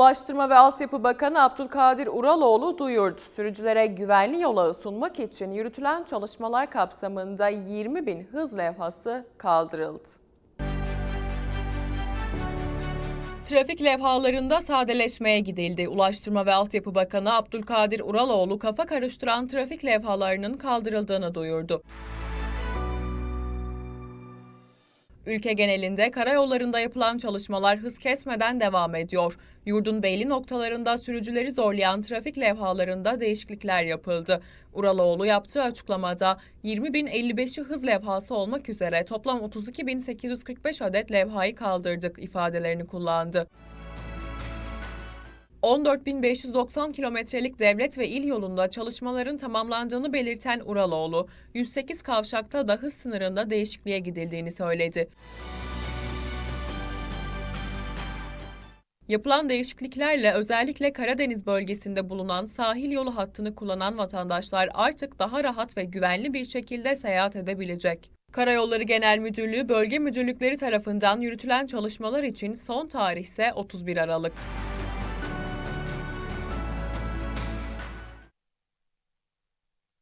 Ulaştırma ve Altyapı Bakanı Abdülkadir Uraloğlu duyurdu. Sürücülere güvenli yola sunmak için yürütülen çalışmalar kapsamında 20 bin hız levhası kaldırıldı. Trafik levhalarında sadeleşmeye gidildi. Ulaştırma ve Altyapı Bakanı Abdülkadir Uraloğlu kafa karıştıran trafik levhalarının kaldırıldığını duyurdu. Ülke genelinde karayollarında yapılan çalışmalar hız kesmeden devam ediyor. Yurdun belli noktalarında sürücüleri zorlayan trafik levhalarında değişiklikler yapıldı. Uraloğlu yaptığı açıklamada 20.055'i hız levhası olmak üzere toplam 32.845 adet levhayı kaldırdık ifadelerini kullandı. 14.590 kilometrelik devlet ve il yolunda çalışmaların tamamlandığını belirten Uraloğlu, 108 kavşakta da hız sınırında değişikliğe gidildiğini söyledi. Yapılan değişikliklerle özellikle Karadeniz bölgesinde bulunan sahil yolu hattını kullanan vatandaşlar artık daha rahat ve güvenli bir şekilde seyahat edebilecek. Karayolları Genel Müdürlüğü bölge müdürlükleri tarafından yürütülen çalışmalar için son tarih ise 31 Aralık.